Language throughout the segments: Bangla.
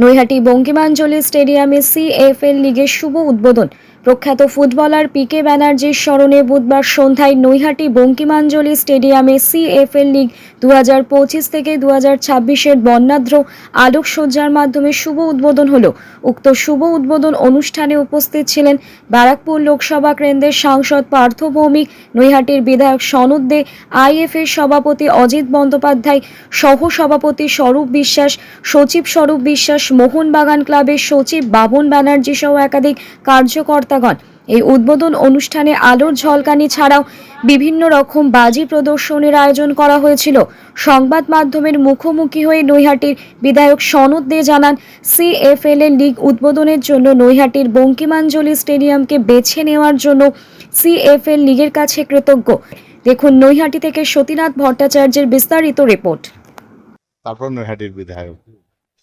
নৈহাটি বঙ্কিমাঞ্জলি স্টেডিয়ামে সিএফএল লিগের শুভ উদ্বোধন। প্রখ্যাত ফুটবলার পিকে ব্যানার্জির স্মরণে বুধবার সন্ধ্যায় নৈহাটি বঙ্কিমাঞ্জলি স্টেডিয়ামে সিএফএল লিগ দু হাজার পঁচিশ থেকে দু হাজার ছাব্বিশের বর্ণাঢ্য আলোকসজ্জার মাধ্যমে শুভ উদ্বোধন হল। উক্ত শুভ উদ্বোধন অনুষ্ঠানে উপস্থিত ছিলেন ব্যারাকপুর লোকসভা কেন্দ্রের সাংসদ পার্থ ভৌমিক, নৈহাটির বিধায়ক সনদ দে, আইএফএর সভাপতি অজিত বন্দ্যোপাধ্যায় সহ সভাপতি স্বরূপ বিশ্বাস, সচিব স্বরূপ বিশ্বাস, মোহনবাগান ক্লাবের সচিব বাবন ব্যানার্জি সহ একাধিক কার্যকর্তাগণ এই উদ্বোধন অনুষ্ঠানে আলোর ঝলকানি ছাড়াও বিভিন্ন রকম বাজি প্রদর্শনীর আয়োজন করা হয়েছিল। সংবাদ মাধ্যমের মুখোমুখি হয়ে নৈহাটির বিধায়ক সনদ দে জানান, সিএফএল এর লিগ উদ্বোধনের জন্য নৈহাটির বঙ্কিমাঞ্জলি স্টেডিয়ামকে বেছে নেওয়ার জন্য সিএফএল লিগের কাছে কৃতজ্ঞ। দেখুন নৈহাটি থেকে সতীনাথ ভট্টাচার্যের বিস্তারিত রিপোর্ট। তারপর নৈহাটির বিধায়ক।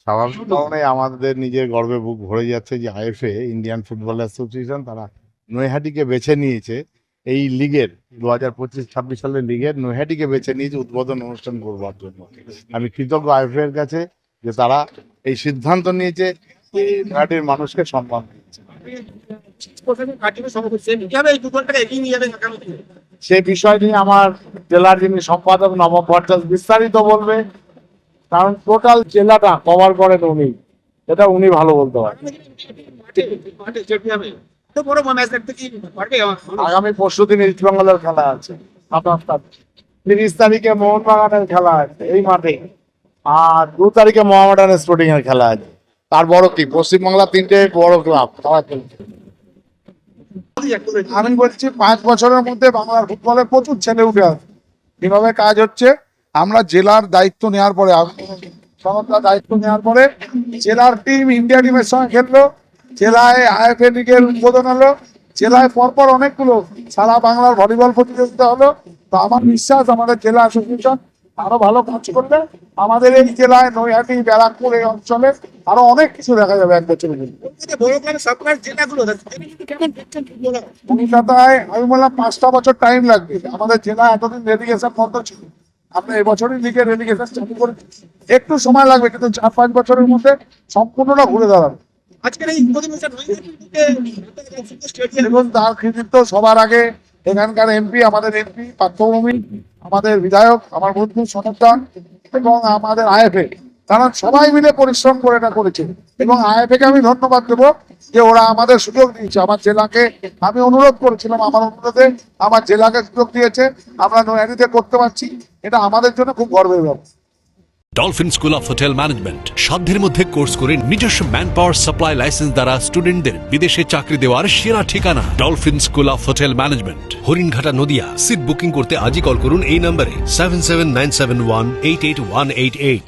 স্বাভাবিক কারণে আমাদের নিজের গর্বে বুক ভরে যাচ্ছে যে আইএফএ ইন্ডিয়ান ফুটবল অ্যাসোসিয়েশন তারা নৈহাটিকে বেছে নিয়েছে। এই লিগের দু হাজার পঁচিশ ছাব্বিশ সালের লিগের নৈহাটিকে বেছে নিয়েছে উদ্বোধন অনুষ্ঠান করবার জন্য। আমি কৃতজ্ঞ আইএফএ এর কাছে যে তারা এই সিদ্ধান্ত নিয়েছে নৈহাটির মানুষকে সম্মান দিয়েছে। সে বিষয় নিয়ে আমার জেলার যিনি সম্পাদক নব ভট্টাচার্য বিস্তারিত বলবে কারণ টোটাল জেলাটা কভার করেন উনি। এটা উনি ভালো বলতে পারেন। আগামী পরশু দিন ইস্ট বেঙ্গলের খেলা আছে। তারিখ তিরিশ তারিখে মোহনবাগানের খেলা আছে এই মাঠে। আর দু তারিখে মোহামেডান স্পোর্টিং এর খেলা আছে। তার বড় কি পশ্চিমবাংলা তিনটে বড় ক্লাব। আমি বলছি, পাঁচ বছরের মধ্যে বাংলার ফুটবলে প্রচুর ছেলে উঠে আসবে কীভাবে কাজ হচ্ছে? আমরা জেলার দায়িত্ব নেওয়ার পরে, সমস্ত দায়িত্ব নেওয়ার পরে জেলার টিম ইন্ডিয়া টিমের সঙ্গে খেললো, জেলায় আইএফএ লিগের উদ্বোধন হলো, জেলায় পরপর অনেকগুলো সারা বাংলার ভলিবল প্রতিযোগিতা হলো। তো আমার বিশ্বাস, আমাদের জেলা অ্যাসোসিয়েশন আরও ভালো কাজ করলে আমাদের এই জেলায় নৈহাটি, ব্যারাকপুর এই অঞ্চলে আরও অনেক কিছু দেখা যাবে এক মধ্যে। কলকাতায় আমি বললাম পাঁচটা বছর টাইম লাগবে। আমাদের জেলা এতদিন রেলিগেশন বন্ধ ছিল। আমরা এবছরই লিগের রেলিগেশন চালু করে একটু সময় লাগবে কিন্তু চার পাঁচ বছরের মধ্যে সম্পূর্ণটা ঘুরে দাঁড়াবে। আজকের এই দেখুন তার কৃতিত্ব সবার আগে। এখানকার এমপি আমাদের এমপি পার্থভূমি আমাদের বিধায়ক আমার বন্ধু সনদা এবং আমাদের আইএফএ। তারা সবাই মিলে পরিশ্রম করে এটা করেছে। এবং আইএফএ কে আমি ধন্যবাদ দেবো যে ওরা আমাদের সুযোগ দিয়েছে। আমার জেলাকে আমি অনুরোধ করেছিলাম, আমার অনুরোধে আমার জেলাকে সুযোগ দিয়েছে। আমরা নৈহাটিতে করতে পারছি। এটা আমাদের জন্য খুব গর্বের ব্যাপার। Dolphin School of Hotel Management সাধ্যের মধ্যে কোর্স করে নিজস্ব ম্যান পাওয়ার সাপ্লাই লাইসেন্স দ্বারা স্টুডেন্টদের বিদেশে চাকরি দেওয়ার সেরা ঠিকানা। Dolphin School of Hotel Management Haringhata Nadia. Seat booking করতে আজই কল করুন এই নম্বরে seven seven nine seven one eight eight one eight eight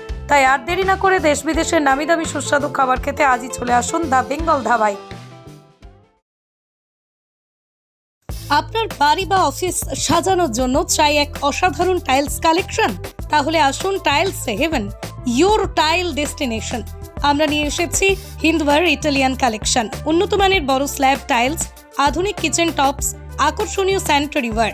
তাই আর দেরি না করে দেশ বিদেশের নামি দামি সুস্বাদু খাবার খেতে আজই চলে আসুন দ্য বেঙ্গল ধাবায়। আপনার বাড়ি বা অফিস সাজানোর জন্য চাই এক অসাধারণ টাইলস কালেকশন? তাহলে আসুন tiles heaven your tile destination. আমরা নিয়ে এসেছি হিন্দওয়ার ইটালিয়ান কালেকশন। উন্নত মানের বড় স্ল্যাব টাইলস, আধুনিক কিচেন টপস, আকর্ষণীয় স্যানিটারি ওয়্যার।